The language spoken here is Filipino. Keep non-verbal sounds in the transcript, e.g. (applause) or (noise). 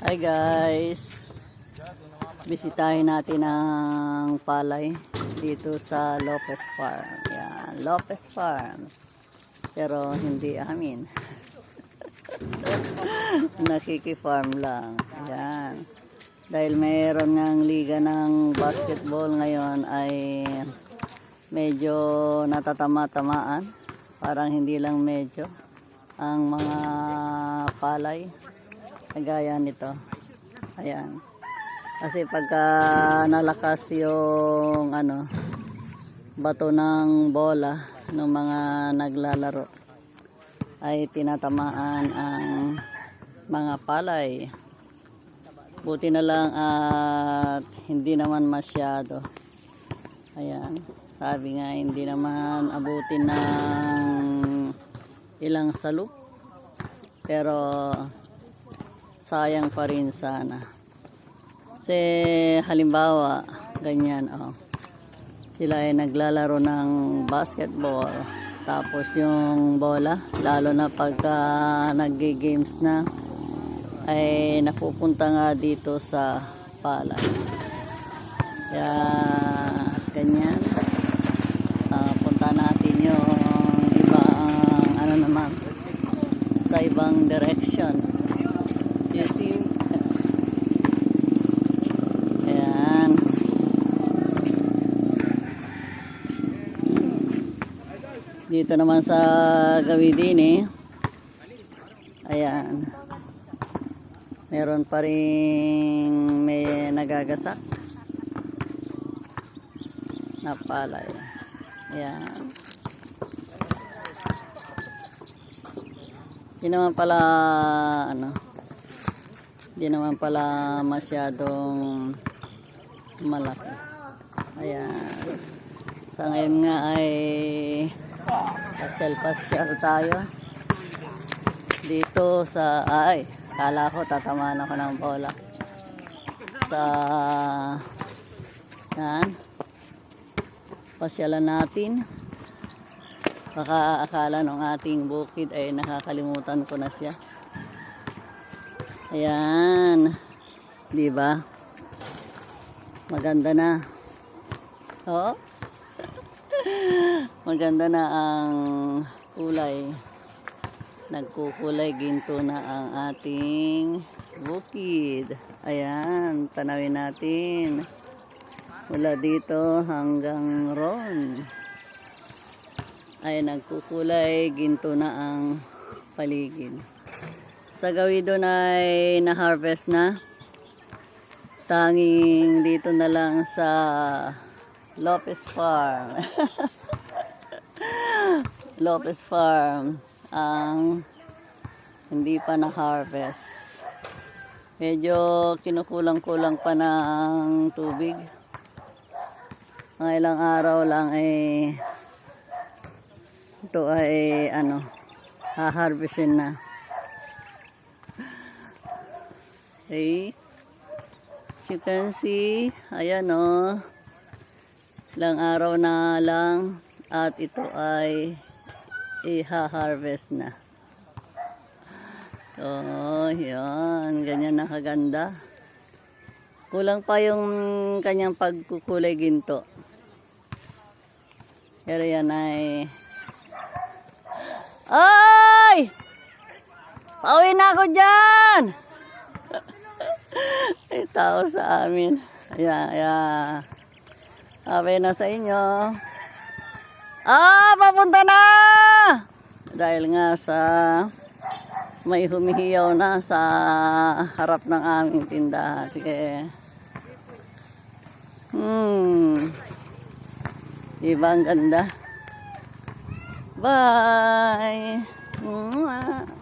Hi guys. Bisitahin natin ang palay dito sa Lopez Farm. Yan, Lopez Farm. Pero hindi amin. (laughs) Nakiki-farm lang. Yan. Dahil mayroon ng liga ng basketball ngayon ay medyo natatama-tamaan. Parang hindi lang medyo ang mga palay kagaya nito. Ayan. Kasi pagka nalakas yung ano bato ng bola ng mga naglalaro ay tinatamaan ang mga palay. Buti na lang at hindi naman masyado. Ayan. Sabi nga hindi naman abutin ng ilang salo pero sayang pa rin sana. Kasi halimbawa ganyan oh. Sila ay naglalaro ng basketball. Tapos yung bola lalo na pagka nagge-games na ay napupunta nga dito sa pala. Kaya ganyan. Ah, punta natin yung ibang ano naman sa ibang direction you see ayan dito naman sa gawidin eh. Ayan. Meron pa rin may nagagasak. Na palay ayan. Hindi naman pala ano hindi naman pala masyadong malaki. Ayan. Sa ngayon nga ay pasyal-pasyal tayo. Dito sa ay, kala ko tatamaan ako ng bola. Sa yan. Pasyalan natin. Baka akala ng ating bukid ay nakakalimutan ko na siya. Ayan. Di ba? Maganda na. Oops. Maganda na ang kulay. Nagkukulay ginto na ang ating bukid. Ayan, tanawin natin. Mula dito hanggang ron ay nagkukulay ginto na ang paligid. Sa gawidon ay na-harvest na. Tanging dito na lang sa Lopez Farm. (laughs) Lopez Farm ang hindi pa na-harvest. Medyo kinukulang-kulang pa ng tubig. Mga ilang araw lang ay ito ay ano haharvestin na okay as you can see ayan o ilang araw na lang at ito ay iha-harvest na so yan ganyan na kaganda kulang pa yung kanyang pagkukulay ginto pero yan ay ay! Pauwi na ako dyan! (laughs) May tao sa amin. Ayan, ayan. Sabi na sa inyo. Ah, papunta na! Dahil nga sa may humihiyaw na sa harap ng aming tindahan. Sige. Hmm. Diba ang ganda? Bye! Mwah.